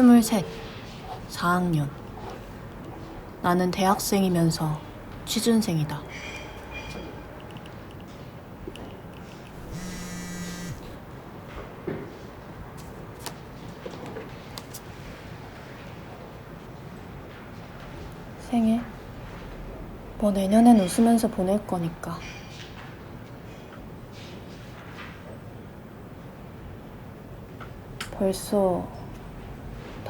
스물셋, 4학년. 나는 대학생이면서 취준생이다. 생일? 뭐 내년엔 웃으면서 보낼 거니까. 벌써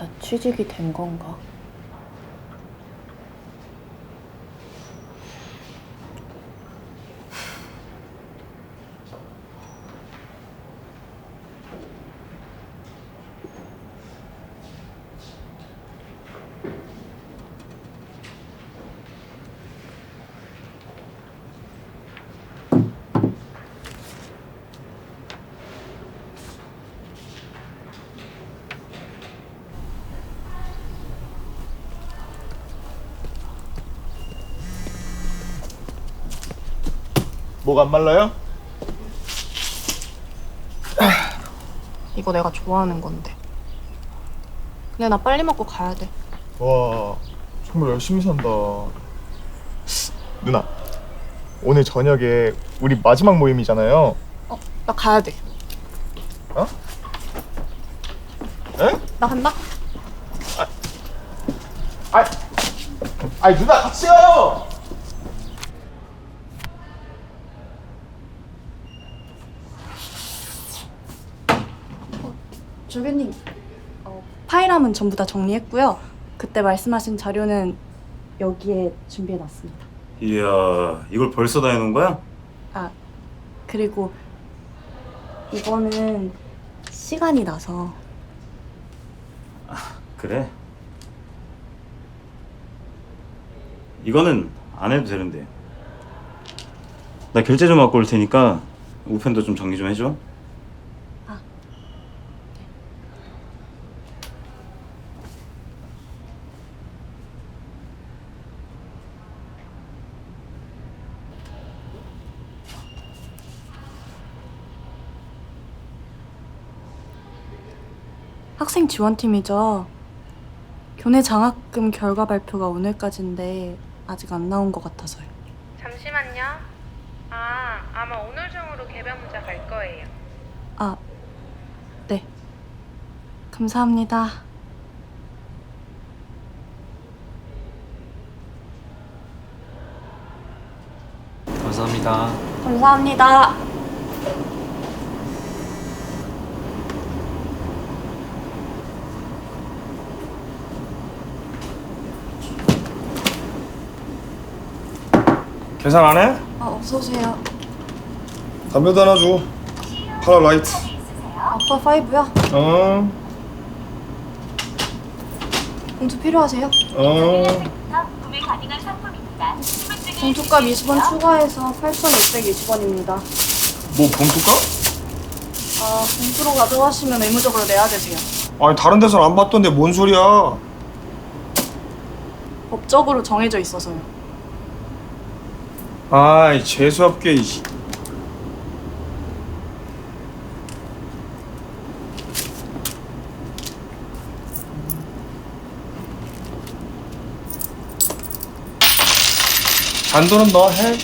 다 취직이 된 건가? 뭐가 안 말라요? 이거 내가 좋아하는 건데. 근데 나 빨리 먹고 가야 돼. 와 정말 열심히 산다 누나 오늘 저녁에 우리 마지막 모임이잖아요 어, 나 가야 돼. 어? 에? 나 간다. 아, 아니 누나 같이 가요 조교님, 어, 파일함은 전부 다 정리했고요. 그때 말씀하신 자료는 여기에 준비해놨습니다. 이야, 이걸 벌써 다 해놓은 거야? 아, 그리고 이거는 시간이 나서 그래. 이거는 안 해도 되는데. 나 결제 좀 갖고 올 테니까 우편도 좀 정리 좀 해줘. 지원팀이죠. 교내 장학금 결과 발표가 오늘까지인데 아직 안 나온 것 같아서요. 잠시만요. 아, 아마 오늘 중으로 개별 문자 갈 거예요. 아, 네. 감사합니다. 감사합니다. 감사합니다. 계산 안 해? 아, 어서 오세요. 담배도 하나 줘 파라 라이트 아빠 파이브요? 어 봉투 필요하세요? 어. 구매 가능한 상품입니다. 봉투값 20원 추가해서 8,620원입니다. 뭐 봉투가? 아, 봉투로 가져가시면 의무적으로 내야 되세요. 아니 다른 데서는 안 봤던데 뭔 소리야? 법적으로 정해져 있어서요. 아이 재수없게 이 잔돈은 너 해?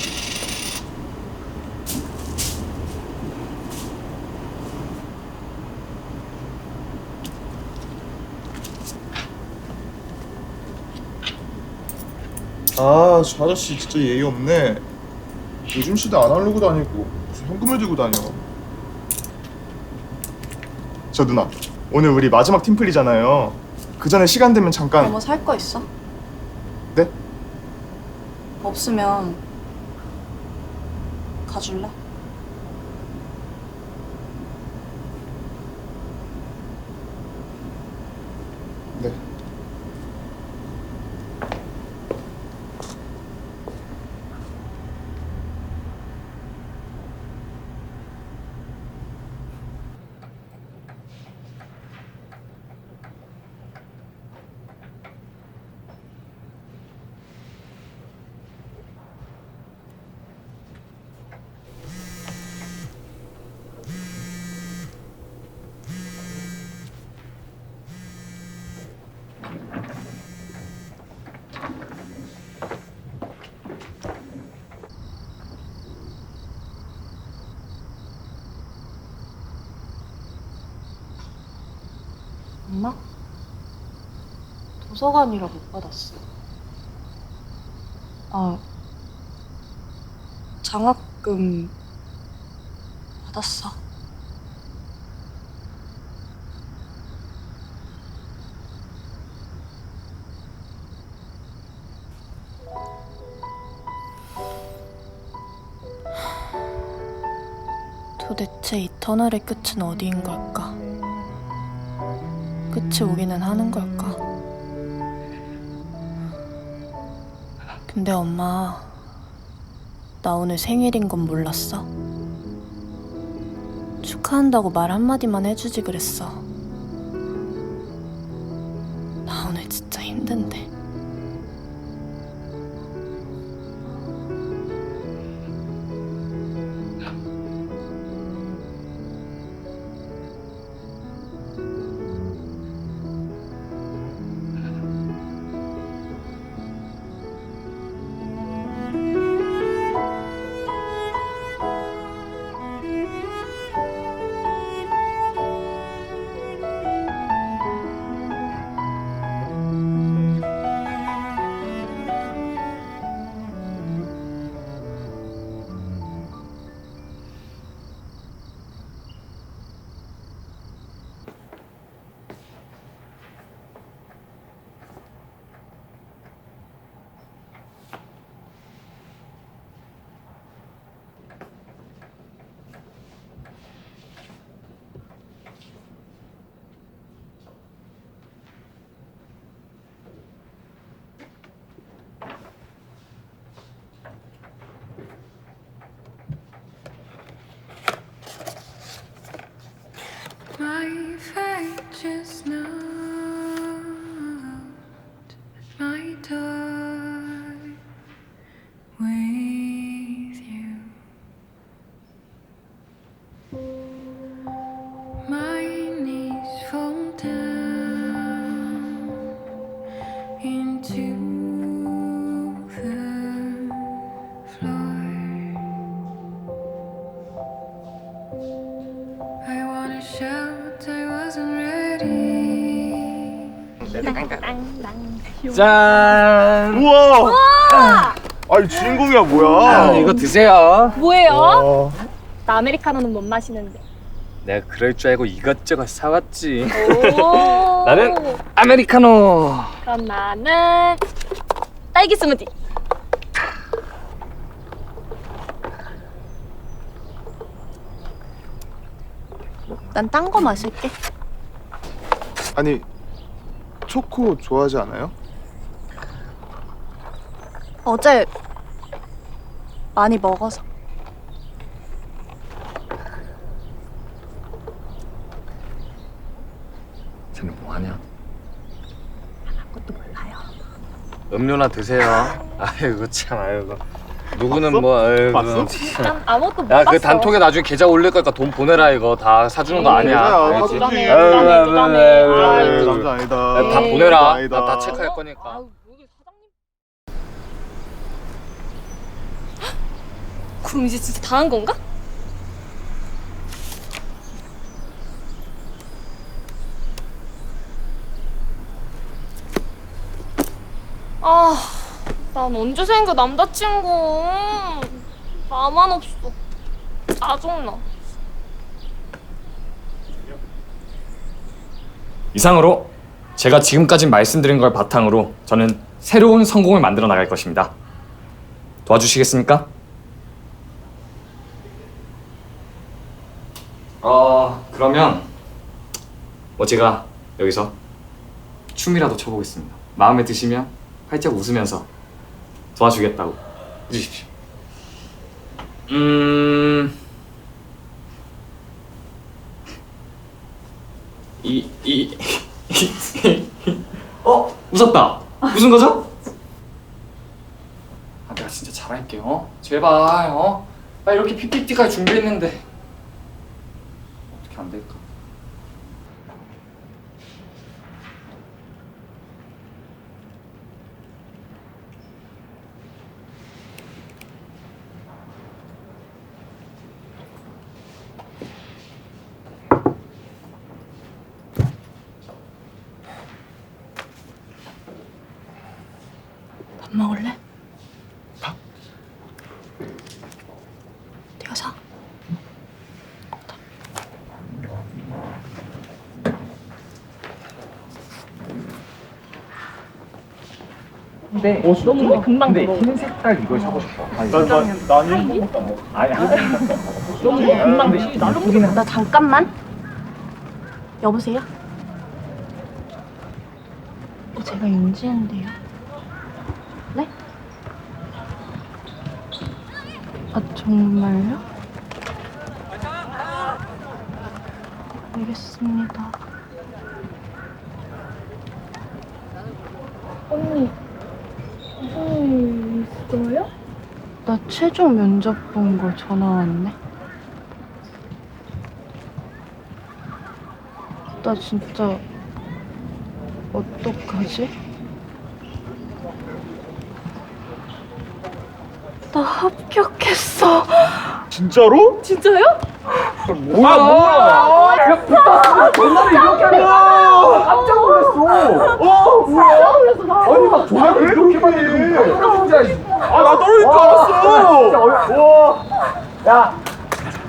아, 저 아저씨 진짜 예의 없네. 요즘 시대 아날로그 다니고 무슨 현금을 들고 다녀. 저 누나, 오늘 우리 마지막 팀플이잖아요. 그 전에 시간 되면 잠깐. 뭐 살 거 있어? 네? 없으면 가줄래? 도서관이라 못 받았어. 아, 장학금 받았어. 도대체 이 터널의 끝은 어디인 걸까? 끝이 오기는 하는 걸까? 근데 엄마, 나 오늘 생일인 건 몰랐어? 축하한다고 말 한마디만 해주지 그랬어. 짠! 우와! 아니 주인공이야 뭐야? 아, 이거 드세요. 뭐예요? 어, 나 아메리카노는 못 마시는데. 내가 그럴 줄 알고 이것저것 사왔지. 오. 나는 아메리카노. 그럼 나는 딸기 스무디. 난 딴 거 마실게. 아니 초코 좋아하지 않아요? 어제 많이 먹어서. 쟤는 뭐하냐? 아무것도 몰라요. 음료나 드세요. 아이고 참 아이고. 누구는 뭐 아이고. 봤어? 난 아무것도 못야 봤어. 그 단톡에 나중에 계좌 올릴 거니까 돈 보내라 이거 다 사주는 거 아니야. 알지? 사주지. 부담해, 부담해, 부담해. 아유, 아이, 아유, 남자 아니다. 야, 다. 보내라. 아니다. 나다 체크할 거니까. 아우, 여기 사장님. 그럼 이제 진짜 다 한 건가? 아, 난 언제 생겨 남자친구. 나만 없어. 짜증나. 이상으로 제가 지금까지 말씀드린 걸 바탕으로 저는 새로운 성공을 만들어 나갈 것입니다. 도와주시겠습니까? 어, 그러면 뭐 제가 여기서 춤이라도 춰보겠습니다. 마음에 드시면 활짝 웃으면서 도와주겠다고 해주십시오. 음, 이, 이, 어? 웃었다. 무슨 거죠? 아, 내가 진짜 잘할게요. 어? 제발, 어? 나 이렇게 PPT까지 준비했는데. 어떻게 안 될까? 밥 먹을래? 밥? 네가 사. 근데 너무 금방 근데 흰 색깔 이걸 사고 싶어. 아니, 거 못다 먹어. 아니, 너무 금방 근데 나름 나 잠깐만. 여보세요? 어, 제가 윤지인데요. 네? 아 정말요? 알겠습니다. 언니, 일 있어요? 나 최종 면접 본 거 전화 왔네. 나 진짜 어떡하지? 나 합격했어. 진짜로? 진짜요? 뭐야, 뭐야. 아니, 막 조합이 이렇게 많이 아, 나 떨어질 줄 알았어. 야,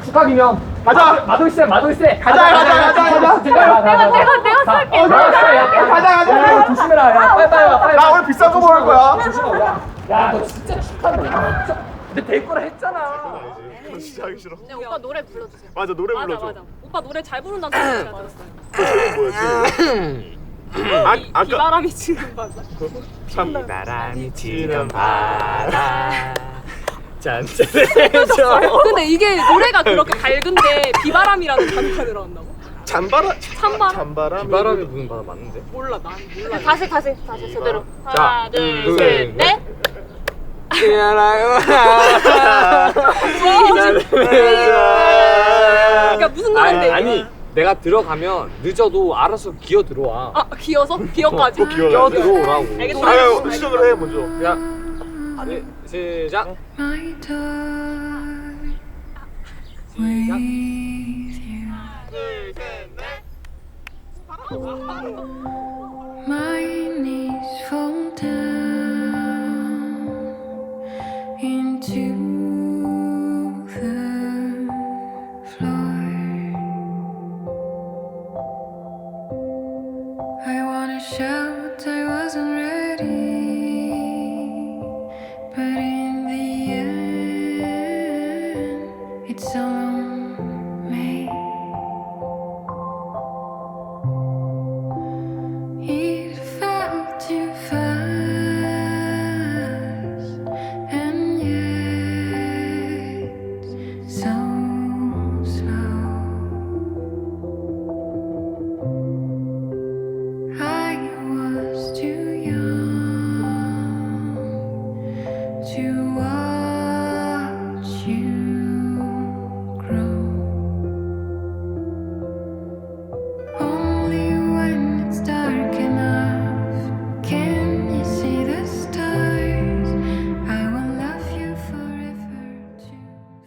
축하기념. 가자. 마돌세, 마돌세. 가자, 가자, 가자, 가자. 내가, 내가, 내가 쏠게. 어, 가자, 가자. 조심해라. 야, 빨리 빨리 와, 빨리. 나 오늘 비싼 거 먹을 거야. 야, 너 진짜 축하한다. 근데 될 거라 했잖아. 진짜 하기 싫어. 네, 오빠 노래 불러주세요. 맞아, 노래 맞아, 불러줘. 맞아. 오빠 노래 잘 부른다는 소리 제가 들었어요. 아, 아까 비바람이 치는 바다. 참 바람이 지는 바다. 근데 이게 노래가 그렇게 밝은데 비바람이라는 단어가 들어간다고? 잔바람 찬바람? 잔바람 비바람이 부는 바다 맞는데? 몰라, 난 몰라. 다시, 다시, 다시 제대로. 자, 하나, 둘, 둘, 셋, 넷. 그러니까 무슨 노래인데? 아니 내가 들어가면 늦어도 알아서 기어 들어와. 아, 기어서? 비어까지? 꼭 기어야 기어 돼. 들어오라고. 알겠어. 아유 시작을 해 먼저 야, 네, 시작. My